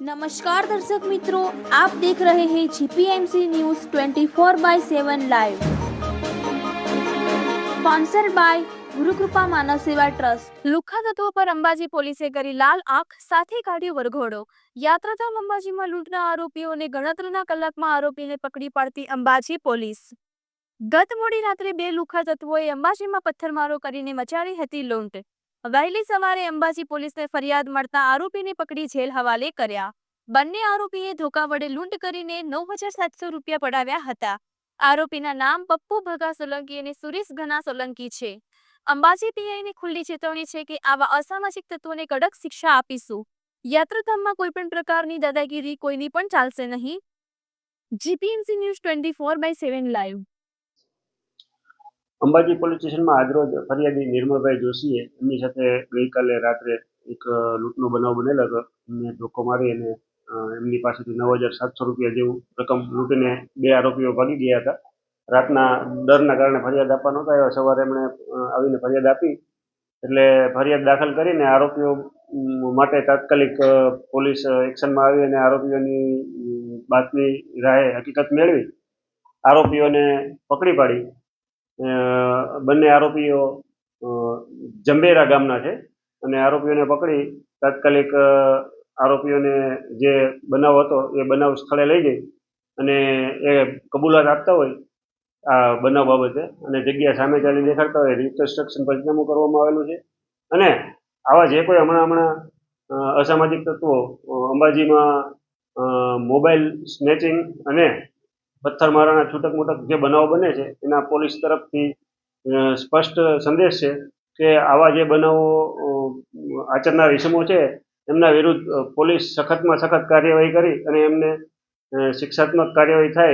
નમસ્કાર દર્શક મિત્રો, આપ દેખ રહે હે GPMC news 24 by 7 live sponsor by Gurukrupa Manav Seva Trust. લુખા તત્વો પર અંબાજી પોલીસે કરી લાલ આંખ, સાથે કાઢ્યો વરઘોડો. યાત્રાધામ અંબાજીમાં લૂંટના આરોપીઓને ગણતરીના કલાકમાં આરોપીને પકડી પાડતી અંબાજી પોલીસ. ગત મોડી રાત્રે બે લુખા તત્વોએ અંબાજીમાં પથ્થરમારો કરીને મચાવી હતી લૂંટ. વહેલી સવારે અંબાજી પોલીસને ફરિયાદ મળતા આરોપીને પકડી જેલ હવાલે કર્યા. બંને આરોપીએ ધોકા વડે લૂંટ કરીને નવ હજાર સાતસો રૂપિયા પડાવ્યા હતા. આરોપીના નામ પપ્પુ ભગા સોલંકી અને સુરેશ ઘના સોલંકી છે. અંબાજી પીઆઈની ખુલ્લી ચેતવણી છે કે આવા અસામાજિક તત્વોને કડક શિક્ષા આપીશું. યાત્રાધામમાં કોઈ પણ પ્રકારની દાદાગીરી કોઈની પણ ચાલશે નહીં. GPMC news twenty four by seven live. Ambaji police સ્ટેશનમાં આજરોજ ફરિયાદી નિર્મળભાઈ જોશીએ એમની સાથે ગઈકાલે રાત્રે એક લૂંટનો બનાવ બનેલો હતો. એમને ધોકો મારી અને એમની પાસેથી નવ હજાર સાતસો રૂપિયા જેવું રકમ લૂંટીને બે આરોપીઓ ભાગી ગયા હતા. રાતના ડરના કારણે ફરિયાદ આપવા નહોતા આવ્યા સવારે એમણે આવીને ફરિયાદ આપી એટલે ફરિયાદ દાખલ કરીને આરોપીઓ માટે તાત્કાલિક પોલીસ એક્શનમાં આવી અને આરોપીઓની બાતમી રાહે હકીકત મેળવી. આરોપીઓને પકડી પાડી. બંને આરોપીઓ જંબેરા ગામના છે. અને આરોપીઓને પકડી તાત્કાલિક આરોપીઓને જે બનાવ હતો એ બનાવ સ્થળે લઈ જઈ અને એ કબૂલાત આપતા હોય આ બનાવ બાબતે. અને જગ્યા સામે ચાલી દેખાડતા હોય રિકન્સ્ટ્રક્શન પંચનામું કરવામાં આવેલું છે. અને આવા જે કોઈ હમણાં હમણાં અસામાજિક તત્વો અંબાજીમાં મોબાઈલ સ્નેચિંગ અને પથ્થરમારાના છૂટક મૂટક જે બનાવો બને છે, એના પોલીસ તરફથી સ્પષ્ટ સંદેશ છે કે આવા જે બનાવો આચરનાર ઇસમો છે, એમના વિરુદ્ધ પોલીસ સખતમાં સખત કાર્યવાહી કરી અને એમને શિક્ષાત્મક કાર્યવાહી થાય